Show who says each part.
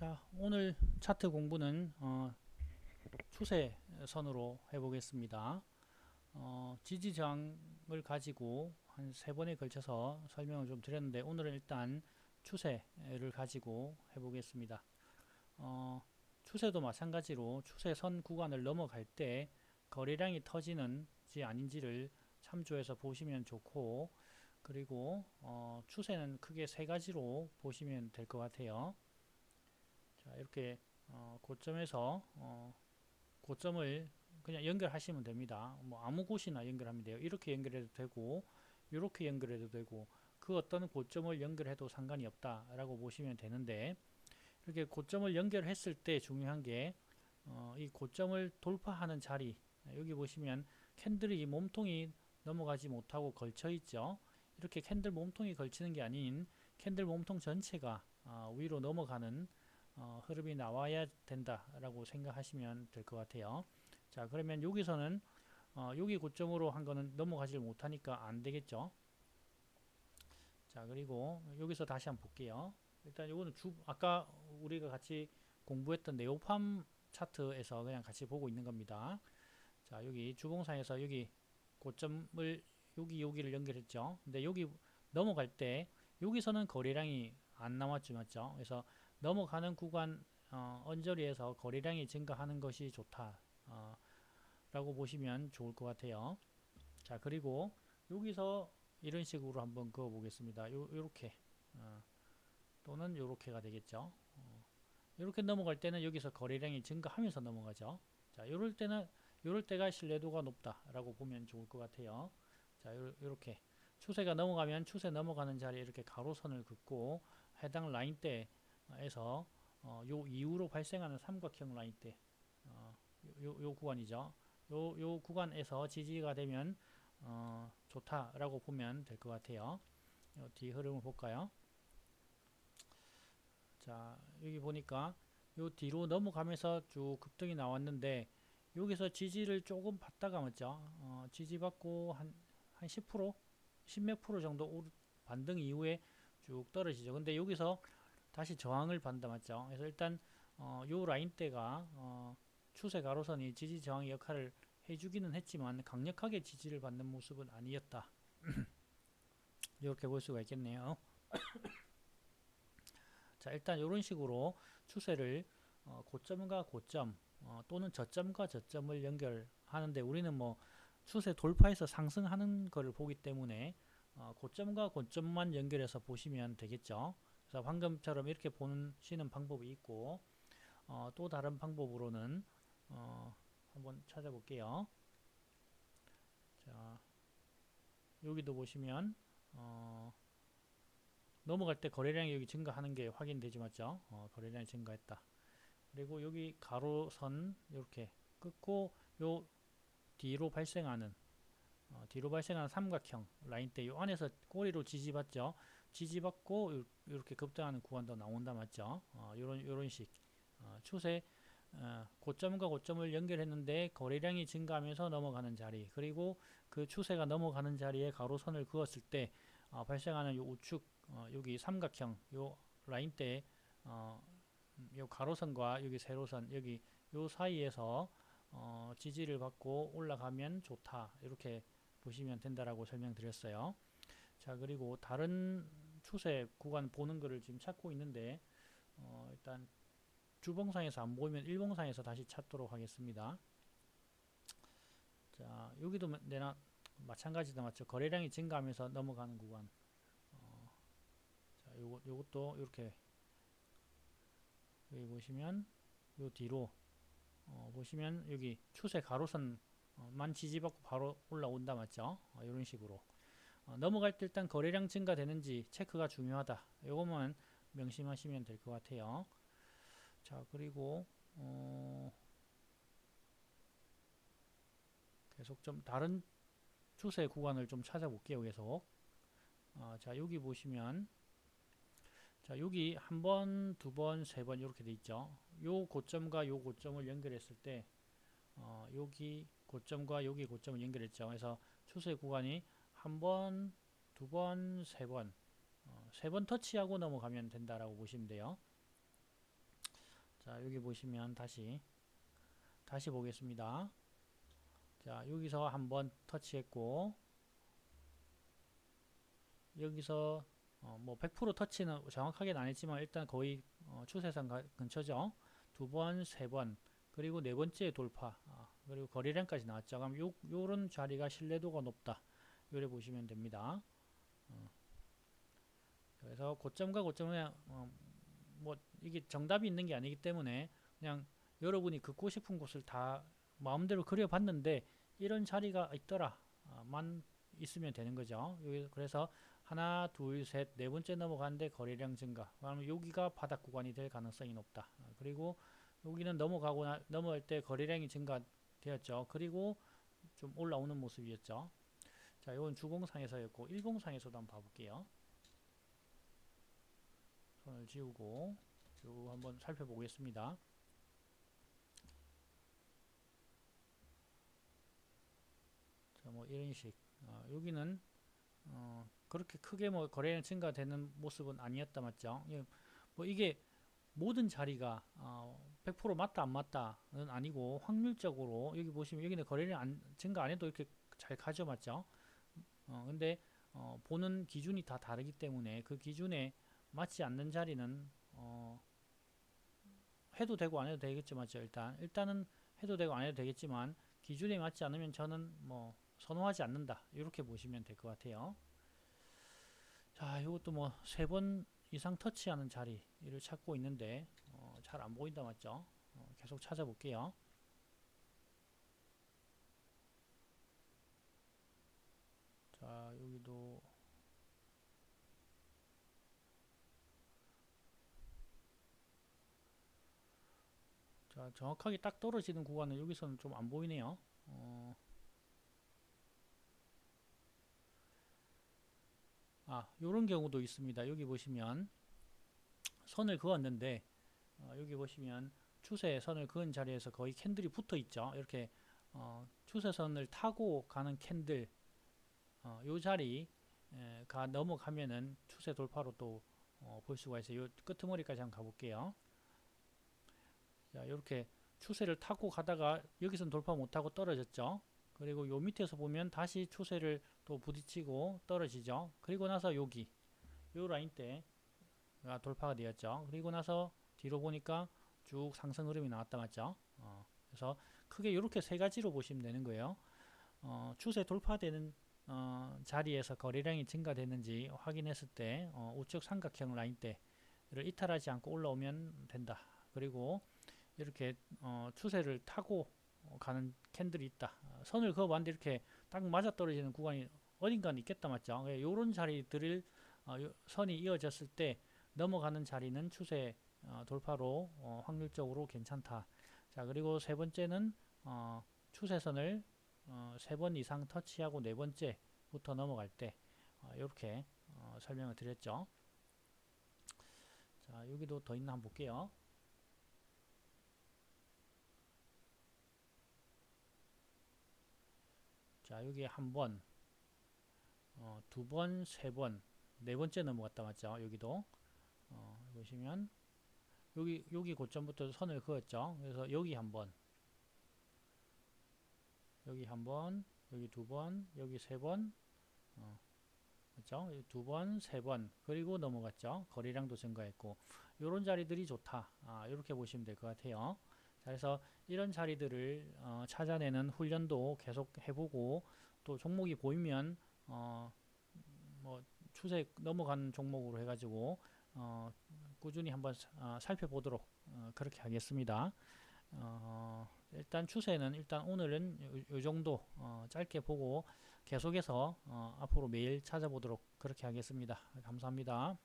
Speaker 1: 자, 오늘 차트 공부는 어, 추세선으로 해보겠습니다. 어, 지지 저항을 가지고 한 세 번에 걸쳐서 설명을 좀 드렸는데 오늘은 일단 추세를 가지고 해보겠습니다. 어, 추세도 마찬가지로 추세선 구간을 넘어갈 때 거래량이 터지는지 아닌지를 참조해서 보시면 좋고 그리고 어, 추세는 크게 세 가지로 보시면 될 것 같아요. 자 이렇게 어, 고점에서 어, 고점을 그냥 연결하시면 됩니다. 뭐 아무 곳이나 연결하면 돼요. 이렇게 연결해도 되고 이렇게 연결해도 되고 그 어떤 고점을 연결해도 상관이 없다라고 보시면 되는데 이렇게 고점을 연결했을 때 중요한 게 어, 이 고점을 돌파하는 자리 여기 보시면 캔들이 몸통이 넘어가지 못하고 걸쳐 있죠. 이렇게 캔들 몸통이 걸치는 게 아닌 캔들 몸통 전체가 어, 위로 넘어가는 어, 흐름이 나와야 된다라고 생각하시면 될 것 같아요. 자 그러면 여기서는 어, 여기 고점으로 한 거는 넘어가질 못하니까 안 되겠죠. 자 그리고 여기서 다시 한번 볼게요. 일단 이거는 주 아까 우리가 같이 공부했던 네오팜 차트에서 그냥 같이 보고 있는 겁니다. 자 여기 주봉상에서 여기 고점을 여기 여기를 연결했죠. 근데 여기 넘어갈 때 여기서는 거래량이 안 나왔죠, 맞죠? 그래서 넘어가는 구간 어, 언저리에서 거래량이 증가하는 것이 좋다. 어, 라고 보시면 좋을 것 같아요. 자 그리고 여기서 이런 식으로 한번 그어 보겠습니다. 요, 요렇게 어, 또는 요렇게가 되겠죠. 어, 이렇게 넘어갈 때는 여기서 거래량이 증가하면서 넘어가죠. 자 요럴 때는 요럴 때가 신뢰도가 높다 라고 보면 좋을 것 같아요. 자 요, 요렇게 추세가 넘어가면 추세 넘어가는 자리에 이렇게 가로선을 긋고 해당 라인대 에서 어, 요 이후로 발생하는 삼각형 라인대 어, 요, 요 구간이죠. 요, 요 구간에서 지지가 되면 어, 좋다라고 보면 될 것 같아요. 뒤 흐름을 볼까요? 자 여기 보니까 요 뒤로 넘어가면서 쭉 급등이 나왔는데 여기서 지지를 조금 받다가 맞죠? 어, 지지받고 한, 한 10%? 10몇 프로 정도 반등 이후에 쭉 떨어지죠. 근데 여기서 다시 저항을 맞죠? 그래서 일단 어, 요 라인대가 어, 추세 가로선이 지지 저항 역할을 해주기는 했지만 강력하게 지지를 받는 모습은 아니었다. 이렇게 볼 수가 있겠네요. 자 일단 이런 식으로 추세를 어, 고점과 고점 어, 또는 저점과 저점을 연결하는데 우리는 뭐 추세 돌파해서 상승하는 것을 보기 때문에 어, 고점과 고점만 연결해서 보시면 되겠죠. 그래서 방금처럼 이렇게 보시는 방법이 있고 어, 또 다른 방법으로는 어, 한번 찾아볼게요. 자, 여기도 보시면 어, 넘어갈 때 거래량이 여기 증가하는 게 확인되지 맞죠? 어, 거래량이 증가했다. 그리고 여기 가로선 이렇게 끊고 요 뒤로 발생하는 어, 뒤로 발생하는 삼각형 라인대 요 안에서 꼬리로 지지받죠. 지지받고 이렇게 급등하는 구간도 나온다 맞죠? 어, 요런 요런 식 어, 추세 어, 고점과 고점을 연결했는데 거래량이 증가하면서 넘어가는 자리 그리고 그 추세가 넘어가는 자리에 가로선을 그었을 때 어, 발생하는 요 우측 어, 여기 삼각형 요 라인대 어, 요 가로선과 여기 세로선 여기 요 사이에서 어, 지지를 받고 올라가면 좋다 이렇게 보시면 된다라고 설명드렸어요. 자 그리고 다른 추세 구간 보는 거를 지금 찾고 있는데 어, 일단 주봉상에서 안 보이면 일봉상에서 다시 찾도록 하겠습니다. 자 여기도 내나 마찬가지다 맞죠? 거래량이 증가하면서 넘어가는 구간. 어, 자 요거 요것도 이렇게 여기 보시면 요 뒤로 어, 보시면 여기 추세 가로선만 어, 지지받고 바로 올라온다 맞죠? 어, 이런 식으로 어, 넘어갈 때 일단 거래량 증가되는지 체크가 중요하다. 요것만 명심하시면 될 것 같아요. 자 그리고 어, 계속 좀 다른 추세 구간을 좀 찾아볼게요. 계속 어, 자 여기 보시면 자 여기 한 번, 두 번, 세 번 이렇게 돼 있죠. 요 고점과 요 고점을 연결했을 때 어, 여기 고점과 여기 고점을 연결했죠. 그래서 추세 구간이 한 번, 두 번, 세 번, 어, 세번 터치하고 넘어가면 된다라고 보시면 돼요. 자 여기 보시면 다시 다시 보겠습니다. 자 여기서 한 번 터치했고 여기서 어, 뭐100% 터치는 정확하게는 안 했지만 일단 거의 어, 추세선 가- 근처죠. 두 번, 세 번, 그리고 네 번째 돌파, 아, 그리고 거리량까지 나왔죠. 그럼 요, 요런 자리가 신뢰도가 높다. 요래 보시면 됩니다. 어. 그래서 고점과 고점에 어, 뭐 이게 정답이 있는 게 아니기 때문에 그냥 여러분이 긋고 싶은 곳을 다 마음대로 그려봤는데 이런 자리가 있더라만 있으면 되는 거죠. 여기 그래서 하나, 둘, 셋, 네 번째 넘어가는데 거래량 증가. 그러면 여기가 바닥 구간이 될 가능성이 높다. 어, 그리고 여기는 넘어가고 나, 넘어갈 때 거래량이 증가되었죠. 그리고 좀 올라오는 모습이었죠. 자, 이건 주봉상에서였고 일봉상에서도 한번 봐볼게요. 손을 지우고 쭉 한번 살펴보겠습니다. 자, 뭐 이런 식. 어, 여기는 어, 그렇게 크게 뭐 거래량 증가되는 모습은 아니었다 맞죠? 예, 뭐 이게 모든 자리가 어, 100% 맞다 안 맞다는 아니고 확률적으로 여기 보시면 여기는 거래량 안, 증가 안 해도 이렇게 잘 가죠 맞죠? 어, 근데 어, 보는 기준이 다 다르기 때문에 그 기준에 맞지 않는 자리는 어, 해도 되고 안 해도 맞죠? 일단 일단은 해도 되고 안 해도 되겠지만 기준에 맞지 않으면 저는 뭐 선호하지 않는다 이렇게 보시면 될 것 같아요. 자, 이것도 뭐 세 번 이상 터치하는 자리를 찾고 있는데 어, 잘 안 보인다 맞죠? 어, 계속 찾아볼게요. 자, 여기도 자, 정확하게 딱 떨어지는 구간은 여기서는 좀 안 보이네요. 어, 아, 요런 경우도 있습니다. 여기 보시면 선을 그었는데 어, 여기 보시면 추세 선을 그은 자리에서 거의 캔들이 붙어 있죠. 이렇게 어, 추세선을 타고 가는 캔들 어, 요 자리가 넘어가면은 추세 돌파로 또 어, 볼 수가 있어요. 요 끄트머리까지 한번 가볼게요. 자, 이렇게 추세를 타고 가다가 여기서는 돌파 못하고 떨어졌죠. 그리고 요 밑에서 보면 다시 추세를 또 부딪히고 떨어지죠. 그리고 나서 여기 요 라인 때가 돌파가 되었죠. 그리고 나서 뒤로 보니까 쭉 상승 흐름이 나왔다 맞죠? 어, 그래서 크게 이렇게 세 가지로 보시면 되는 거예요. 어, 추세 돌파되는 어, 자리에서 거래량이 증가되는지 확인했을 때 어, 우측 삼각형 라인 때를 이탈하지 않고 올라오면 된다. 그리고 이렇게 어, 추세를 타고 어, 가는 캔들이 있다. 어, 선을 그어봤는데 이렇게 딱 맞아 떨어지는 구간이 어딘가는 있겠다 맞죠? 이런 자리들을 어, 요- 선이 이어졌을 때 넘어가는 자리는 추세 어, 돌파로 어, 확률적으로 괜찮다. 자 그리고 세 번째는 어, 추세선을 어, 세번 이상 터치하고 네 번째부터 넘어갈 때 어, 이렇게 어, 설명을 드렸죠. 자 여기도 더 있나 한번 볼게요. 자 여기 한 번, 어, 두 번, 세 번, 네 번째 넘어갔다 맞죠? 여기도 어, 보시면 여기 여기 고점부터 선을 그었죠. 그래서 여기 한 번, 여기 한 번, 여기 두 번, 여기 세 번, 어, 맞죠? 두 번, 세 번, 그리고 넘어갔죠. 거리량도 증가했고, 이런 자리들이 좋다. 아, 이렇게 보시면 될 것 같아요. 자, 그래서 이런 자리들을 어, 찾아내는 훈련도 계속 해보고, 또 종목이 보이면 어, 뭐 추세 넘어가는 종목으로 해가지고 어, 꾸준히 한번 사- 어, 살펴보도록 어, 그렇게 하겠습니다. 어, 일단 추세는 일단 오늘은 요, 요 정도 어, 짧게 보고 계속해서 어, 앞으로 매일 찾아보도록 그렇게 하겠습니다. 감사합니다.